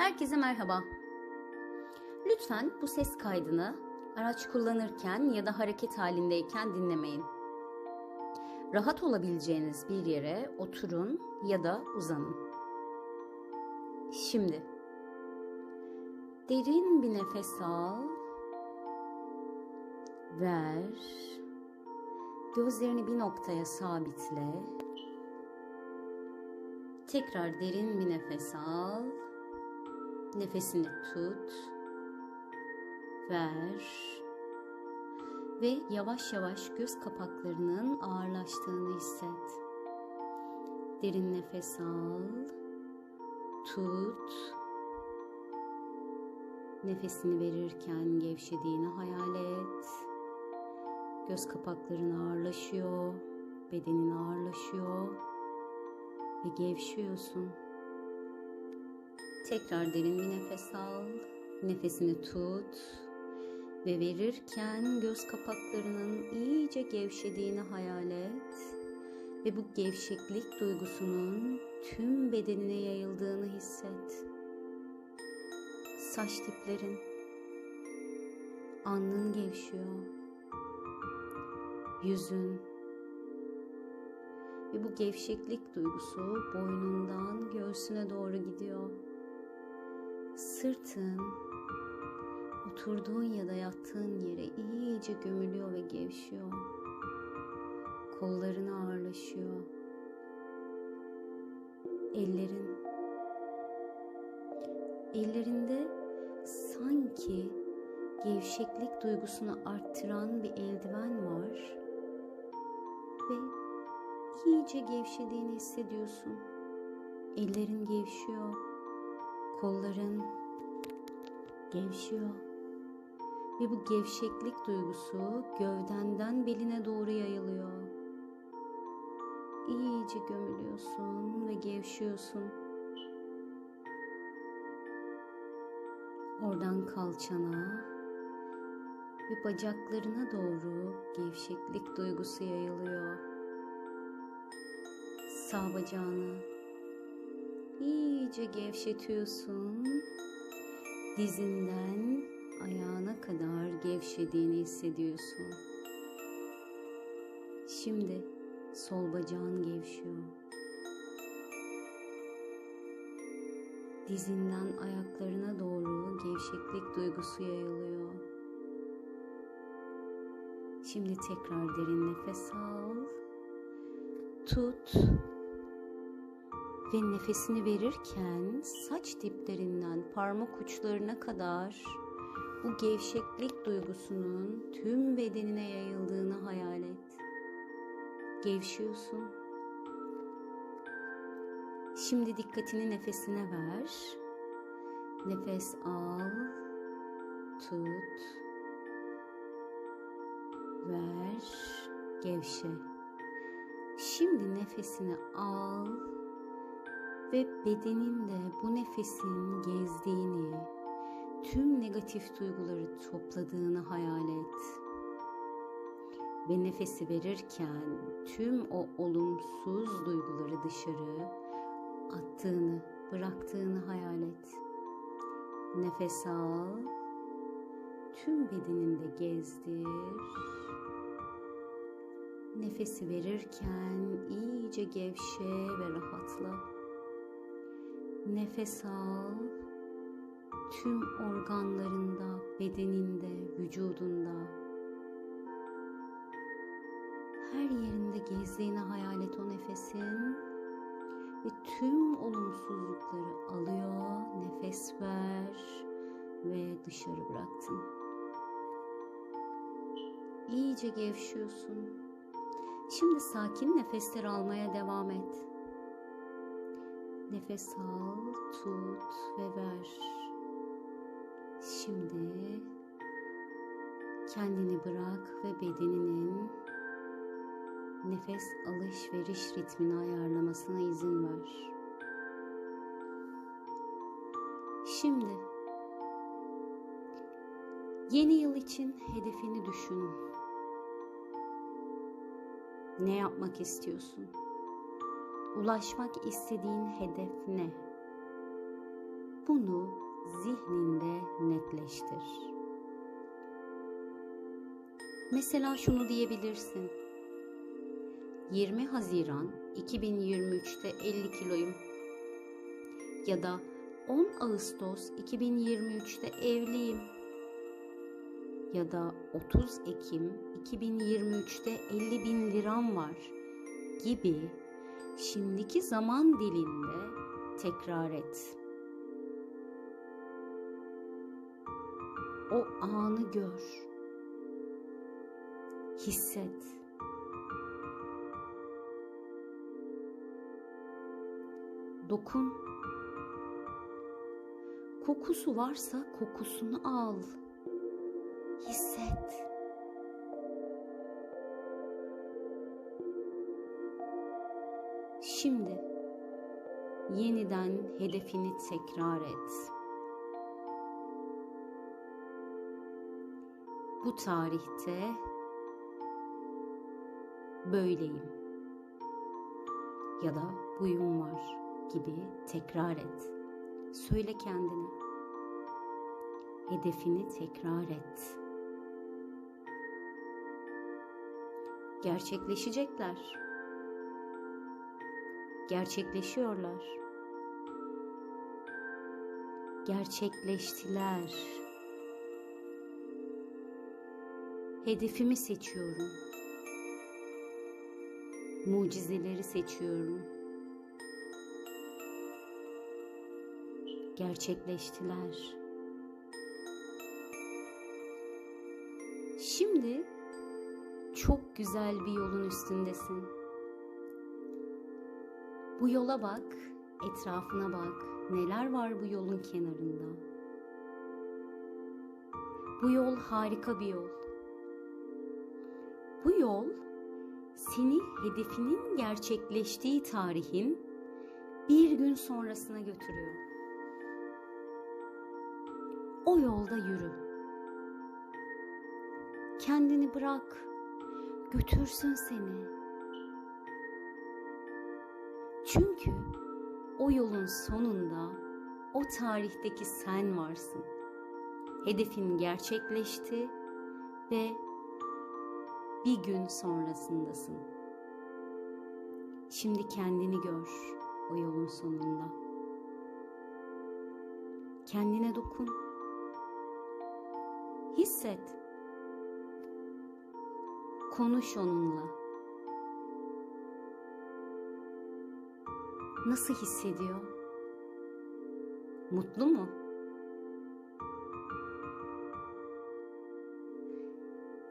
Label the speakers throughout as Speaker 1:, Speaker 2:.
Speaker 1: Herkese merhaba. Lütfen bu ses kaydını araç kullanırken ya da hareket halindeyken dinlemeyin. Rahat olabileceğiniz bir yere oturun ya da uzanın. Şimdi derin bir nefes al. Ver. Gözlerini bir noktaya sabitle. Tekrar derin bir nefes al. Nefesini tut. Ver. Ve yavaş yavaş göz kapaklarının ağırlaştığını hisset. Derin nefes al. Tut. Nefesini verirken gevşediğini hayal et. Göz kapakların ağırlaşıyor, bedenin ağırlaşıyor ve gevşiyorsun. Tekrar derin bir nefes al. Nefesini tut ve verirken göz kapaklarının iyice gevşediğini hayal et ve bu gevşeklik duygusunun tüm bedenine yayıldığını hisset. Saç diplerin, alnın gevşiyor, yüzün ve bu gevşeklik duygusu boynundan göğsüne doğru. Sırtın, oturduğun ya da yattığın yere iyice gömülüyor ve gevşiyor. Kolların ağırlaşıyor. Ellerin ellerinde sanki gevşeklik duygusunu arttıran bir eldiven var ve iyice gevşediğini hissediyorsun. Ellerin gevşiyor, kolların gevşiyor ve bu gevşeklik duygusu gövdenden beline doğru yayılıyor. İyice gömülüyorsun ve gevşiyorsun. Oradan kalçana ve bacaklarına doğru gevşeklik duygusu yayılıyor. Sağ bacağını iyice gevşetiyorsun. Dizinden ayağına kadar gevşediğini hissediyorsun. Şimdi sol bacağın gevşiyor. Dizinden ayaklarına doğru gevşeklik duygusu yayılıyor. Şimdi tekrar derin nefes al. Tut. Ve nefesini verirken saç diplerinden parmak uçlarına kadar bu gevşeklik duygusunun tüm bedenine yayıldığını hayal et. Gevşiyorsun. Şimdi dikkatini nefesine ver. Nefes al. Tut. Ver. Gevşe. Şimdi nefesini al ve bedeninde bu nefesin gezdiğini, tüm negatif duyguları topladığını hayal et. Ve nefesi verirken tüm o olumsuz duyguları dışarı attığını, bıraktığını hayal et. Nefes al. Tüm bedeninde gezdir. Nefesi verirken iyice gevşe ve rahatla. Nefes al. Tüm organlarında, bedeninde, vücudunda her yerinde gezdiğini hayal et o nefesin ve tüm olumsuzlukları alıyor, nefes ver ve dışarı bıraktın. İyice gevşiyorsun. Şimdi sakin nefesler almaya devam et. Nefes al, tut ve ver. Şimdi kendini bırak ve bedeninin nefes alış-veriş ritmini ayarlamasına izin ver. Şimdi yeni yıl için hedefini düşün. Ne yapmak istiyorsun? Ulaşmak istediğin hedef ne? Bunu zihninde netleştir. Mesela şunu diyebilirsin. 20 Haziran 2023'te 50 kiloyum. Ya da 10 Ağustos 2023'te evliyim. Ya da 30 Ekim 2023'te 50 bin liram var gibi şimdiki zaman dilinde tekrar et. O anı gör. Hisset. Dokun. Kokusu varsa kokusunu al. Hisset. Şimdi yeniden hedefini tekrar et. Bu tarihte böyleyim ya da buyum var gibi tekrar et. Söyle kendine. Hedefini tekrar et. Gerçekleşecekler. Gerçekleşiyorlar. Gerçekleştiler. Hedefimi seçiyorum. Mucizeleri seçiyorum. Gerçekleştiler. Şimdi çok güzel bir yolun üstündesin. Bu yola bak, etrafına bak. Neler var bu yolun kenarında? Bu yol harika bir yol. Bu yol seni hedefinin gerçekleştiği tarihin bir gün sonrasına götürüyor. O yolda yürü. Kendini bırak. Götürsün seni. Çünkü o yolun sonunda o tarihteki sen varsın. Hedefin gerçekleşti ve bir gün sonrasındasın. Şimdi kendini gör o yolun sonunda. Kendine dokun. Hisset. Konuş onunla. Nasıl hissediyor? Mutlu mu?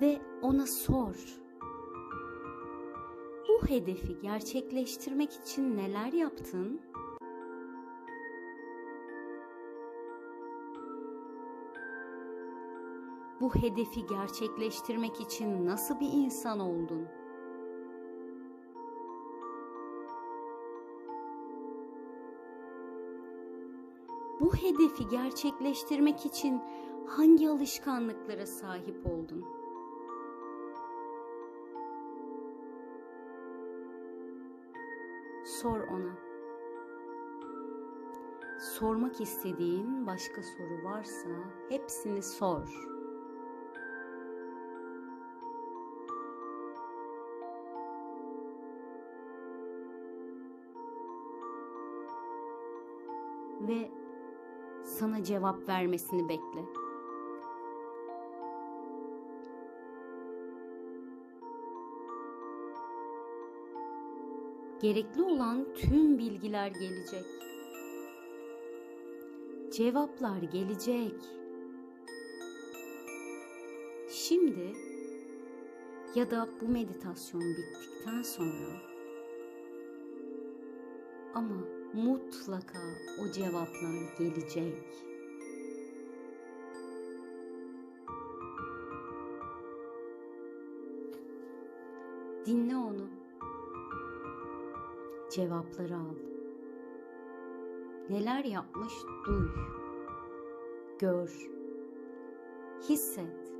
Speaker 1: Ve ona sor. Bu hedefi gerçekleştirmek için neler yaptın? Bu hedefi gerçekleştirmek için nasıl bir insan oldun? Bu hedefi gerçekleştirmek için hangi alışkanlıklara sahip oldun? Sor ona. Sormak istediğin başka soru varsa hepsini sor. Ve sana cevap vermesini bekle. Gerekli olan tüm bilgiler gelecek. Cevaplar gelecek. Şimdi ya da bu meditasyon bittikten sonra ama mutlaka o cevaplar gelecek. Dinle onu. Cevapları al. Neler yapmış duy. Gör. Hisset.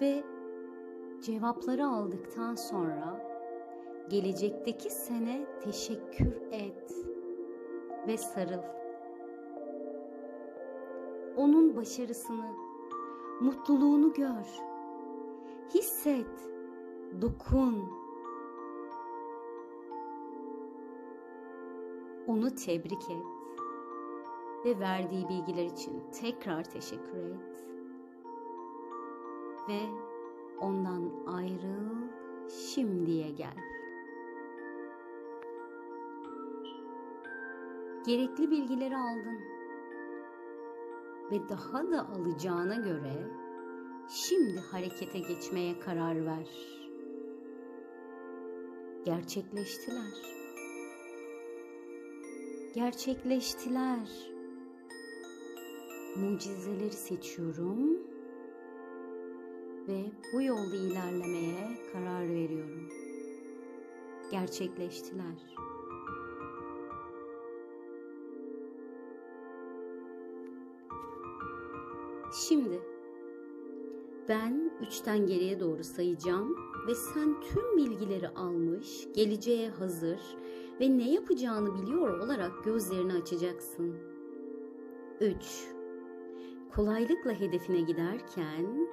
Speaker 1: Ve cevapları aldıktan sonra gelecekteki sene teşekkür et ve sarıl. Onun başarısını, mutluluğunu gör. Hisset, dokun. Onu tebrik et ve verdiği bilgiler için tekrar teşekkür et. Ve ondan ayrıl, şimdiye gel. Gerekli bilgileri aldın ve daha da alacağına göre şimdi harekete geçmeye karar ver. Gerçekleştiler. Gerçekleştiler. Mucizeleri seçiyorum ve bu yolda ilerlemeye karar veriyorum. Gerçekleştiler. Şimdi ben üçten geriye doğru sayacağım ve sen tüm bilgileri almış, geleceğe hazır ve ne yapacağını biliyor olarak gözlerini açacaksın. 3. Kolaylıkla hedefine giderken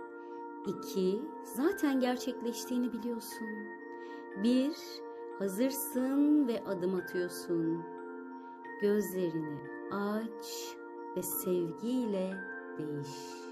Speaker 1: 2. Zaten gerçekleştiğini biliyorsun. 1. Hazırsın ve adım atıyorsun. Gözlerini aç ve sevgiyle peace.